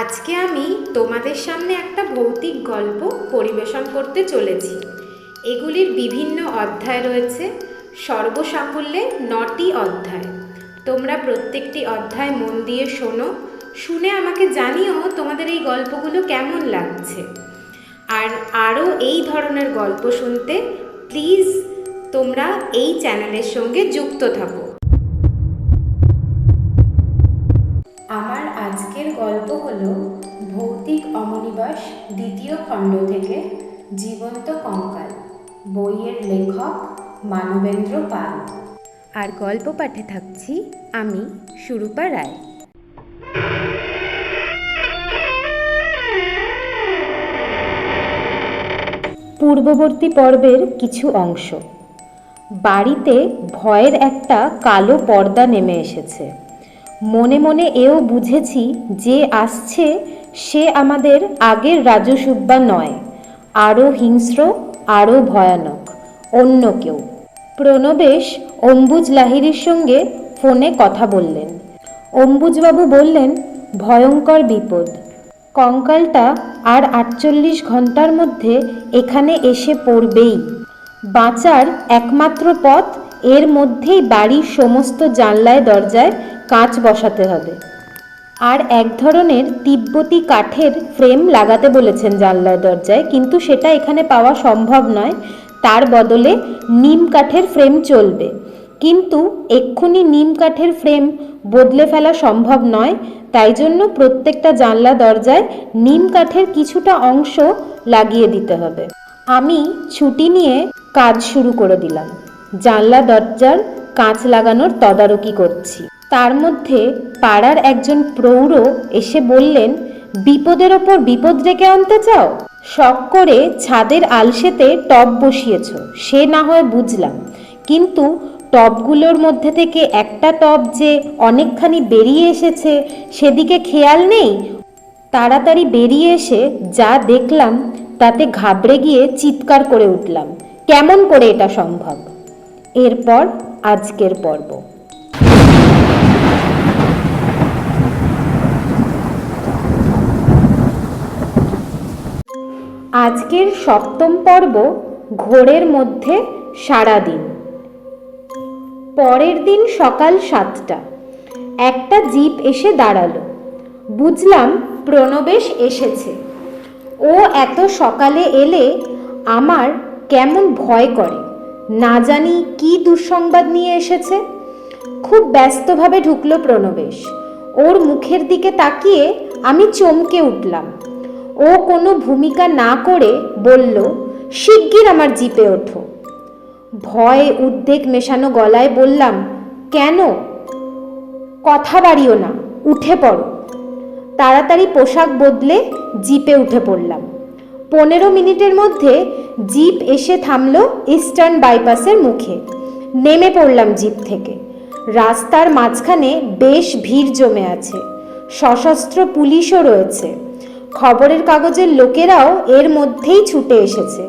আজকে আমি তোমাদের সামনে একটা ভৌতিক গল্প পরিবেশন করতে চলেছি। এগুলির বিভিন্ন অধ্যায় রয়েছে সর্বসাকুল্যে নটি অধ্যায়। তোমরা প্রত্যেকটি অধ্যায় মন দিয়ে শোনো, শুনে আমাকে জানিও তোমাদের এই গল্পগুলো কেমন লাগছে। আর আরও এই ধরনের গল্প শুনতে প্লিজ তোমরা এই চ্যানেলের সঙ্গে যুক্ত থাকো। আমার আজকের গল্প হলো ভৌতিক অমনিবাস দ্বিতীয় খণ্ড থেকে জীবন্ত কঙ্কাল, বইয়ের লেখক মানবেন্দ্র পাল। আর গল্প পাঠে থাকছি আমি, সুরূপা রায়। পূর্ববর্তী পর্বের কিছু অংশ। বাড়িতে ভয়ের একটা কালো পর্দা নেমে এসেছে। মনে মনে এও বুঝেছি যে আসছে সে আমাদের আগের রাজু সুব্বা নয়, আরও হিংস্র, আরও ভয়ানক, অন্য কেউ। প্রণবেশ অম্বুজ লাহিড়ির সঙ্গে ফোনে কথা বললেন। অম্বুজবাবু বললেন, ভয়ঙ্কর বিপদ। কঙ্কালটা আর আটচল্লিশ ঘণ্টার মধ্যে এখানে এসে পড়বেই। বাঁচার একমাত্র পথ এর মধ্যেই বাড়ির সমস্ত জানলায়, দরজায় কাঁচ বসাতে হবে। আর এক ধরনের তিব্বতী কাঠের ফ্রেম লাগাতে বলেছেন জানলায় দরজায়, কিন্তু সেটা এখানে পাওয়া সম্ভব নয়। তার বদলে নিম কাঠের ফ্রেম চলবে। কিন্তু এক্ষুনি নিম কাঠের ফ্রেম বদলে ফেলা সম্ভব নয়, তাই জন্য প্রত্যেকটা জানলা দরজায় নিম কাঠের কিছুটা অংশ লাগিয়ে দিতে হবে। আমি ছুটি নিয়ে কাজ শুরু করে দিলাম। জানলা দরজার কাঁচ লাগানোর তদারকি করছি। তার মধ্যে পাড়ার একজন প্রৌঢ় এসে বললেন, বিপদের ওপর বিপদ ডেকে আনতে চাও? শখ করে ছাদের আলসেতে টব বসিয়েছ, সে না হয় বুঝলাম। কিন্তু টবগুলোর মধ্যে থেকে একটা টব যে অনেকখানি বেরিয়ে এসেছে, সেদিকে খেয়াল নেই? তাড়াতাড়ি বেরিয়ে এসে যা দেখলাম, তাতে ঘাবড়ে গিয়ে চিৎকার করে উঠলাম, কেমন করে এটা সম্ভব? এরপর আজকের পর্ব। আজকের সপ্তম পর্ব ঘোরের মধ্যে সারাদিন। পরের দিন সকাল সাতটা, একটা জিপ এসে দাঁড়াল। বুঝলাম প্রণবেশ এসেছে। ও এত সকালে এলে আমার কেমন ভয় করে। না জানি কি দুঃসংবাদ নিয়ে এসেছে। খুব ব্যস্তভাবে ঢুকলো প্রণবেশ। ওর মুখের দিকে তাকিয়ে আমি চমকে উঠলাম। ও কোনো ভূমিকা না করে বলল, শিগগির আমার জিপে ওঠো। ভয়ে উদ্বেগ মেশানো গলায় বললাম, কেন? কথা বাড়িও না, উঠে পড়ো। তাড়াতাড়ি পোশাক বদলে জিপে উঠে পড়লাম। পনেরো মিনিটের মধ্যে জিপ এসে থামল ইস্টার্ন বাইপাসের মুখে। নেমে পড়লাম জিপ থেকে। রাস্তার মাঝখানে বেশ ভিড় জমে আছে। সশস্ত্র পুলিশও রয়েছে। খবরের কাগজের লোকেরাও এর মধ্যেই ছুটে এসেছে।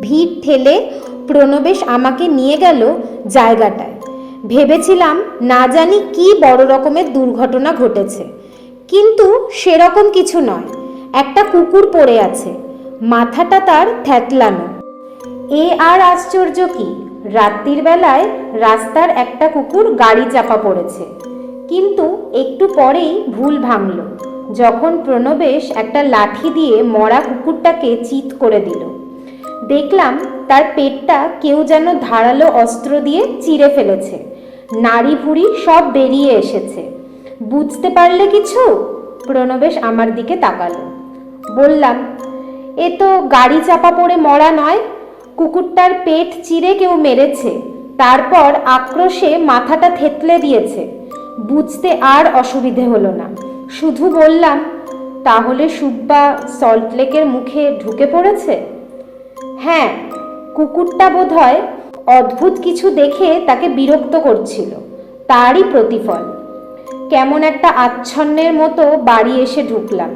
ভিড় ঠেলে প্রণবেশ আমাকে নিয়ে গেল জায়গাটায়। ভেবেছিলাম, না জানি কি বড় রকমের দুর্ঘটনা ঘটেছে। কিন্তু সেরকম কিছু নয়। একটা কুকুর পড়ে আছে। মাথাটা তার থ্যাতলানো এ আর আশ্চর্য কি? রাত্রির বেলায় রাস্তার একটা কুকুর গাড়ি চাপা পড়েছে। কিন্তু একটু পরেই ভুল ভাঙল। যখন প্রণবেশ একটা লাঠি দিয়ে মরা কুকুরটাকে চিৎ করে দিল। দেখলাম তার পেটটা কেউ যেন ধারালো অস্ত্র দিয়ে চিরে ফেলেছে। নাড়ি ভুড়ি সব বেরিয়ে এসেছে। বুঝতে পারলে কিছু? প্রণবেশ আমার দিকে তাকালো। বললাম, এ তো গাড়ি চাপা পড়ে মরা নয়। কুকুরটার পেট চিরে কেউ মেরেছে। তারপর আক্রোশে মাথাটা থেতলে দিয়েছে। বুঝতে আর অসুবিধে হলো না। শুধু বললাম, তাহলে সুব্বা সল্টলেকের মুখে ঢুকে পড়েছে? হ্যাঁ কুকুরটা বোধহয় অদ্ভুত কিছু দেখে তাকে বিরক্ত করছিল। তারই প্রতিফল। কেমন একটা আচ্ছন্নের মতো বাড়ি এসে ঢুকলাম।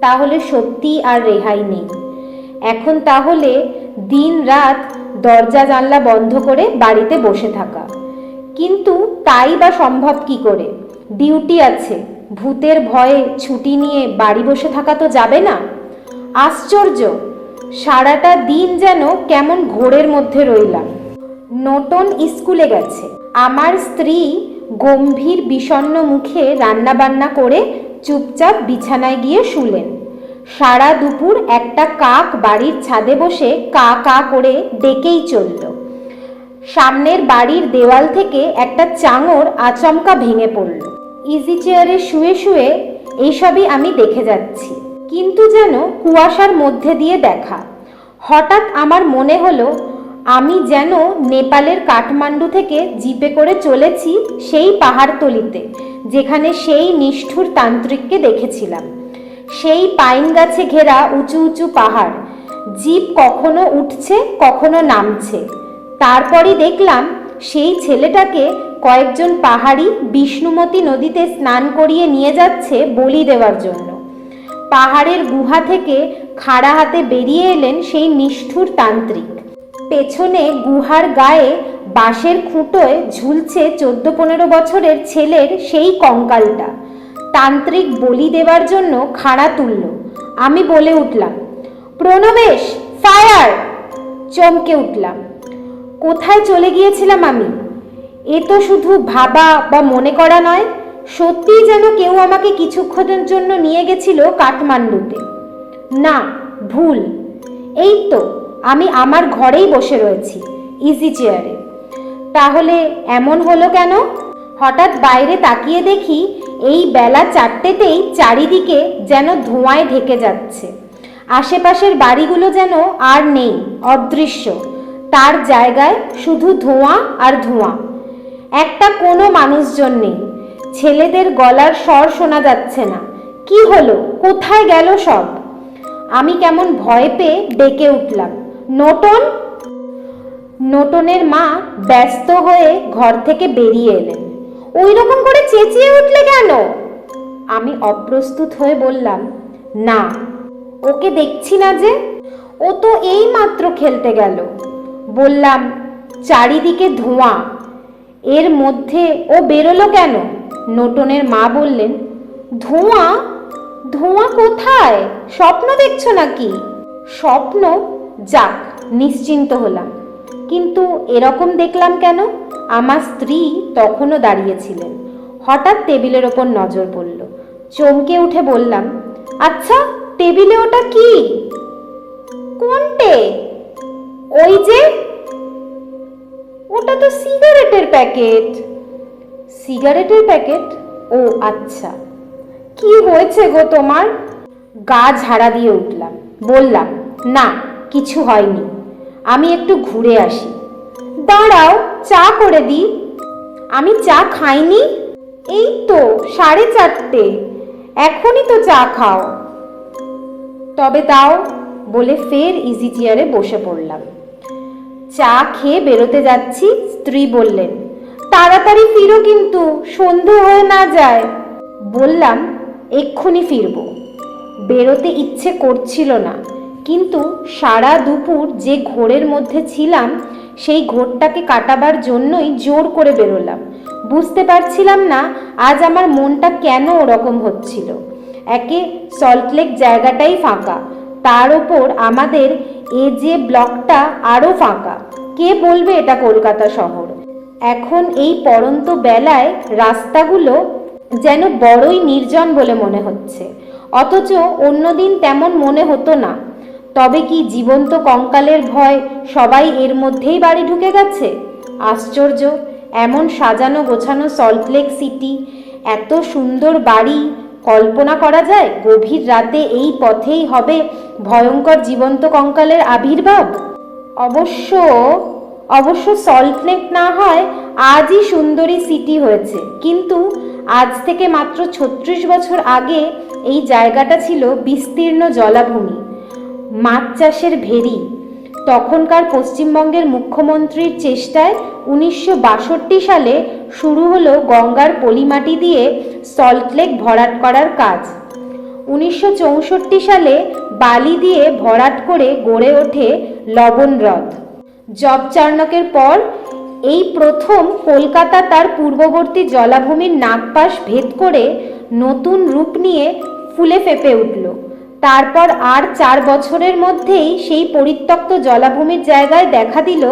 তাহলে সত্যি আর রেহাই নেই। এখন তাহলে দিন রাত দরজা জানলা বন্ধ করে বাড়িতে বসে থাকা। কিন্তু তাই বা সম্ভব কি করে? ডিউটি আছে। ভূতের ভয়ে ছুটি নিয়ে বাড়ি বসে থাকা তো যাবে না। আশ্চর্য, সারাটা দিন যেন কেমন ঘোরের মধ্যে রইলাম। নটন স্কুলে গেছে। আমার স্ত্রী গম্ভীর, বিষণ্ণ মুখে রান্নাবান্না করে চুপচাপ বিছানায় গিয়ে শুলেন। সারা দুপুর একটা কাক বাড়ির ছাদে বসে কা কা করে ডেকেই চলল। সামনের বাড়ির দেওয়াল থেকে একটা চাঙড় আচমকা ভেঙে পড়ল। ইজি চেয়ারে শুয়ে শুয়ে এইসবই আমি দেখে যাচ্ছি। কিন্তু যেন কুয়াশার মধ্যে দিয়ে দেখা। হঠাৎ আমার মনে হলো, আমি যেন নেপালের কাঠমান্ডু থেকে জিপে করে চলেছি সেই পাহাড়তলিতে যেখানে সেই নিষ্ঠুর তান্ত্রিককে দেখেছিলাম। সেই পাইন গাছে ঘেরা উঁচু উঁচু পাহাড়। জিপ কখনো উঠছে, কখনো নামছে। তারপরই দেখলাম, সেই ছেলেটাকে কয়েকজন পাহাড়ি বিষ্ণুমতী নদীতে স্নান করিয়ে নিয়ে যাচ্ছে বলি দেওয়ার জন্য। পাহাড়ের গুহা থেকে খাড়া হাতে বেরিয়ে এলেন সেই নিষ্ঠুর তান্ত্রিক। পেছনে গুহার গায়ে বাঁশের খুঁটোয় ঝুলছে চোদ্দ পনেরো বছরের ছেলের সেই কঙ্কালটা। তান্ত্রিক বলি দেওয়ার জন্য খাড়া তুলল। আমি বলে উঠলাম, প্রণবেশ, ফায়ার! চমকে উঠলাম। কোথায় চলে গিয়েছিলাম আমি? এ তো শুধু ভাবা বা মনে করা নয়, সত্যিই যেন কেউ আমাকে কিছুক্ষণের জন্য নিয়ে গেছিল কাঠমান্ডুতে। না, ভুল। এই তো, আমি আমার ঘরেই বসে রয়েছি ইজি চেয়ারে তাহলে এমন হলো কেন? হঠাৎ বাইরে তাকিয়ে দেখি এই বেলা চারটেতেই চারিদিকে যেন ধোঁয়ায় ঢেকে যাচ্ছে। আশেপাশের বাড়িগুলো যেন আর নেই, অদৃশ্য। তার জায়গায় শুধু ধোঁয়া আর ধোঁয়া। একটা কোনো মানুষজন নেই। ছেলেদের গলার স্বর শোনা যাচ্ছে না। কি হলো? কোথায় গেল সব? আমি কেমন ভয় পেয়ে ডেকে উঠলাম। নটন নটনের মা ব্যস্ত হয়ে ঘর থেকে বেরিয়ে এলেন। ওই রকম করে চেঁচিয়ে উঠলে কেন? আমি অপ্রস্তুত হয়ে বললাম, না, ওকে দেখছি না যে। ও তো এই মাত্র খেলতে গেল। বললাম, চারিদিকে ধোঁয়া। এর মধ্যে ও বেরোলো কেন? নোটনের মা বললেন, ধোঁয়া? ধোঁয়া কোথায়? স্বপ্ন দেখছ নাকি? স্বপ্ন? যাক, নিশ্চিন্ত হলাম। কিন্তু এরকম দেখলাম কেন? আমার স্ত্রী তখনও দাঁড়িয়েছিলেন। হঠাৎ টেবিলের ওপর নজর পড়ল। চমকে উঠে বললাম আচ্ছা টেবিলে ওটা কি? কোনটে? ওই যে ওটা তো সিগারেটের প্যাকেট। সিগারেটের প্যাকেট? ও আচ্ছা। কি হয়েছে গো তোমার? গা ঝাড়া দিয়ে উঠলাম। বললাম, না, কিছু হয়নি। আমি একটু ঘুরে আসি। দাঁড়াও, চা করে দিই আমি চা খাইনি? এই তো, সাড়ে চারটে। এখনই তো চা খাও। তবে দাও, বলে ফের ইজি চেয়ারে বসে পড়লাম। চা খেয়ে বেরোতে যাচ্ছি, স্ত্রী বললেন। তাড়াতাড়ি ফিরো কিন্তু, সন্ধে হয়ে না যায়। বললাম, এক্ষুনি ফিরবো। বেরোতে ইচ্ছে করছিল না, কিন্তু সারা দুপুর যে ঘোরের মধ্যে ছিলাম, সেই ঘোরটাকে কাটাবার জন্যই জোর করে বেরোলাম। বুঝতে পারছিলাম না, আজ আমার মনটা কেন ওরকম হচ্ছিল। একে সল্টলেক জায়গাটাই ফাঁকা, তার ওপর আমাদের এ যে ব্লকটা আরও ফাঁকা। কে বলবে এটা কলকাতা শহর? এখন এই পরন্ত বেলায় রাস্তাগুলো যেন বড়ই নির্জন বলে মনে হচ্ছে। অথচ অন্যদিন তেমন মনে হতো না। তবে কি জীবন্ত কঙ্কালের ভয় সবাই এর মধ্যেই বাড়ি ঢুকে গেছে? আশ্চর্য, এমন সাজানো গোছানো সল্টলেক সিটি, এত সুন্দর বাড়ি কল্পনা করা যায়, গভীর রাতে এই পথেই হবে ভয়ঙ্কর জীবন্ত কঙ্কালের আবির্ভাব? অবশ্য অবশ্য সল্টলেক না হয়, আজই সুন্দরী সিটি হয়েছে। কিন্তু আজ থেকে মাত্র ছত্রিশ বছর আগে এই জায়গাটা ছিল বিস্তীর্ণ জলাভূমি, মাছ চাষের ভেরি। তখনকার পশ্চিমবঙ্গের মুখ্যমন্ত্রীর চেষ্টায় উনিশশো বাষট্টি সালে শুরু হলো গঙ্গার পলিমাটি দিয়ে সল্টলেক ভরাট করার কাজ। উনিশশো চৌষট্টি সালে বালি দিয়ে ভরাট করে গড়ে ওঠে লবণ হ্রদ। জব চার্নকের পর এই প্রথম কলকাতা তার পূর্ববর্তী জলাভূমির নাগপাশ ভেদ করে নতুন রূপ নিয়ে ফুলে ফেপে উঠল। তারপর আর চার বছরের মধ্যেই সেই পরিত্যক্ত জলাভূমির জায়গায় দেখা দিল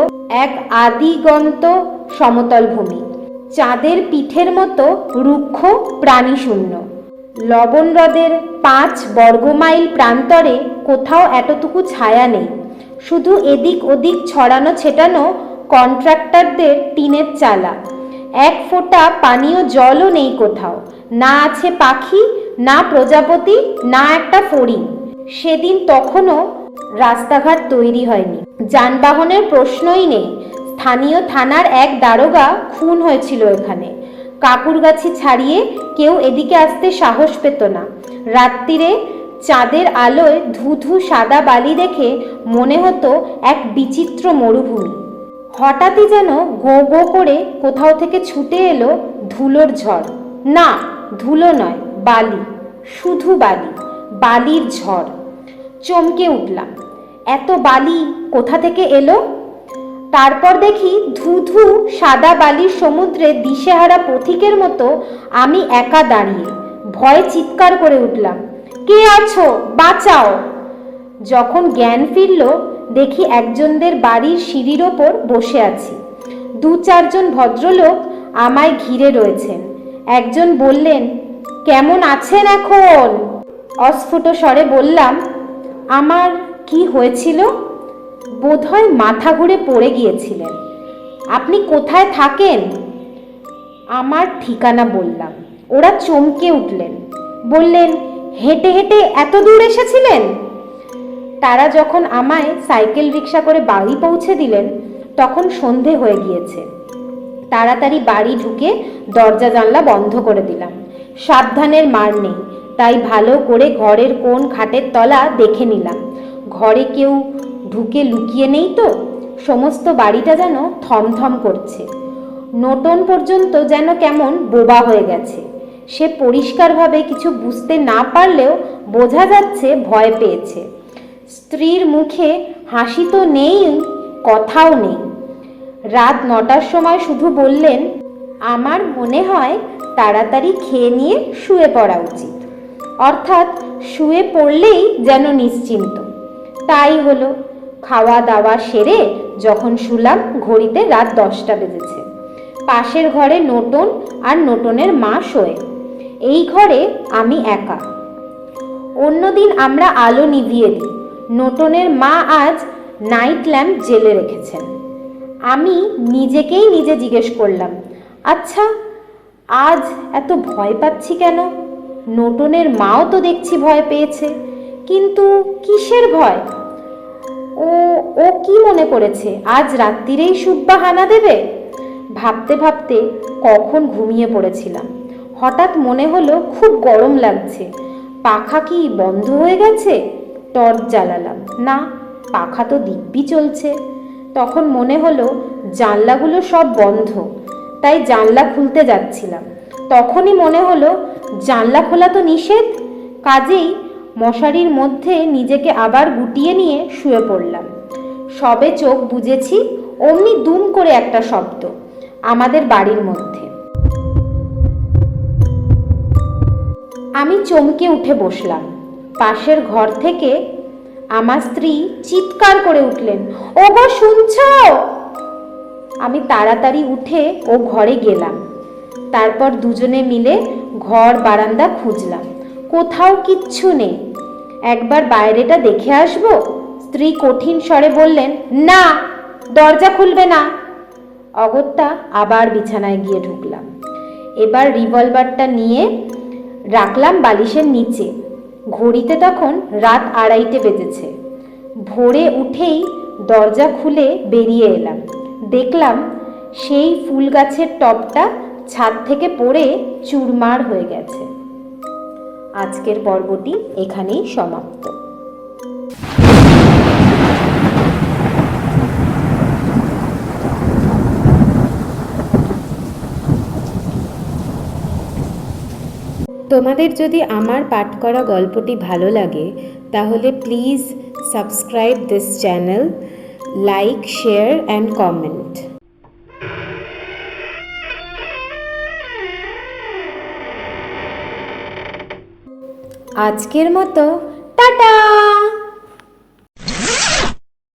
এক আদিগন্ত সমতল ভূমি। চাঁদের পিঠের মতো রুক্ষ প্রাণীশূন্য। লবণ হ্রদের পাঁচ বর্গমাইল প্রান্তরে কোথাও এতটুকু ছায়া নেই। শুধু এদিক ওদিক ছড়ানো ছেটানো কন্ট্রাক্টরদের টিনের চালা। এক ফোঁটা পানীয় জলও নেই কোথাও। না আছে পাখি না প্রজাপতি, না একটা ফড়িং। সেদিন তখনও রাস্তাঘাট তৈরি হয়নি। যানবাহনের প্রশ্নই নেই। স্থানীয় থানার এক দারোগা খুন হয়েছিল এখানে। কাকুরগাছি ছাড়িয়ে কেউ এদিকে আসতে সাহস পেত না। রাত্রিরে চাঁদের আলোয় ধু ধু সাদা বালি দেখে মনে হতো এক বিচিত্র মরুভূমি। হঠাৎই যেন গো গো করে কোথাও থেকে ছুটে এলো ধুলোর ঝড়। না, ধুলো নয়। বালি, শুধু বালি, বালির ঝড়। চমকে উঠলাম। এত বালি কোথা থেকে এলো? তারপর দেখি ধু ধু সাদা বালির সমুদ্রে দিশেহারা পথিকের মতো আমি একা দাঁড়িয়ে ভয়ে চিৎকার করে উঠলাম, কে আছো? বাঁচাও! যখন জ্ঞান ফিরল, দেখি একজনদের বাড়ির সিঁড়ির ওপর বসে আছি। দু চারজন ভদ্রলোক আমায় ঘিরে রয়েছেন। একজন বললেন কেমন আছেন এখন? অস্ফুট স্বরে বললাম, আমার কি হয়েছিল? বোধহয় মাথা ঘুরে পড়ে গিয়েছিলেন। আপনি কোথায় থাকেন? আমার ঠিকানা বললাম। ওরা চমকে উঠলেন। বললেন, হেঁটে হেঁটে এত দূর এসেছিলেন? তারা যখন আমায় সাইকেল রিক্সা করে বাড়ি পৌঁছে দিলেন, তখন সন্ধে হয়ে গিয়েছে। তাড়াতাড়ি বাড়ি ঢুকে দরজা জানলা বন্ধ করে দিলাম। সাবধানের মার নেই, তাই ভালো করে ঘরের কোন খাটের তলা দেখে নিলাম। ঘরে কেউ ঢুকে লুকিয়ে নেই তো? সমস্ত বাড়িটা যেন থমথম করছে। নোটন পর্যন্ত যেন কেমন বোবা হয়ে গেছে। সে পরিষ্কারভাবে কিছু বুঝতে না পারলেও বোঝা যাচ্ছে ভয় পেয়েছে। স্ত্রীর মুখে হাসি তো নেই, কথাও নেই। রাত নটার সময় শুধু বললেন, আমার মনে হয় তাড়াতাড়ি খেয়ে নিয়ে শুয়ে পড়া উচিত। অর্থাৎ শুয়ে পড়লেই যেন নিশ্চিন্ত। তাই হলো। খাওয়া দাওয়া সেরে যখন শুলাম, ঘড়িতে রাত দশটা বেজেছে। পাশের ঘরে নোটন আর নোটনের মা শোয়ে। এই ঘরে আমি একা। অন্যদিন আমরা আলো নিভিয়ে দিই। নোটনের মা আজ নাইট ল্যাম্প জেলে রেখেছেন। আমি নিজেকেই নিজে জিজ্ঞেস করলাম আচ্ছা আজ এত ভয় পাচ্ছি কেন? নোটনের মাও তো দেখছি ভয় পেয়েছে। কিন্তু কিসের ভয়? ও ও কি মনে করেছে, আজ রাত্রিরেই সুব্বা হানা দেবে? ভাবতে ভাবতে কখন ঘুমিয়ে পড়েছিলাম। হঠাৎ মনে হলো খুব গরম লাগছে। পাখা কি বন্ধ হয়ে গেছে? টর্চ জ্বালালাম। না, পাখা তো দিব্যি চলছে। তখন মনে হলো জানলাগুলো সব বন্ধ। তাই জানলা খুলতে যাচ্ছিলাম। তখনই মনে হলো, জানলা খোলা তো নিষেধ। কাজেই মশারির মধ্যে নিজেকে আবার গুটিয়ে নিয়ে শুয়ে পড়লাম। সবে চোখ বুঝেছি অমনি দুম করে একটা শব্দ, আমাদের বাড়ির মধ্যে। আমি চমকে উঠে বসলাম। পাশের ঘর থেকে আমার স্ত্রী চিৎকার করে উঠলেন ও গো শুনছ? আমি তাড়াতাড়ি উঠে ও ঘরে গেলাম। তারপর দুজনে মিলে ঘর, বারান্দা খুঁজলাম। কোথাও কিচ্ছু নেই। একবার বাইরেটা দেখে আসব? স্ত্রী কঠিন স্বরে বললেন, না, দরজা খুলবে না। অগত্যা আবার বিছানায় গিয়ে ঢুকলাম। এবার রিভলভারটা নিয়ে রাখলাম বালিশের নিচে। ঘড়িতে তখন রাত আড়াইটে বেজেছে। ভোরে উঠেই দরজা খুলে বেরিয়ে এলাম। দেখলাম সেই ফুল গাছের টবটা ছাদ থেকে পড়ে চুরমার হয়ে গেছে। আজকের পর্বটি এখানেই সমাপ্ত। তোমাদের যদি আমার পাঠ করা গল্পটি ভালো লাগে, তাহলে please subscribe this channel like share and comment আজকের মতো টাটা!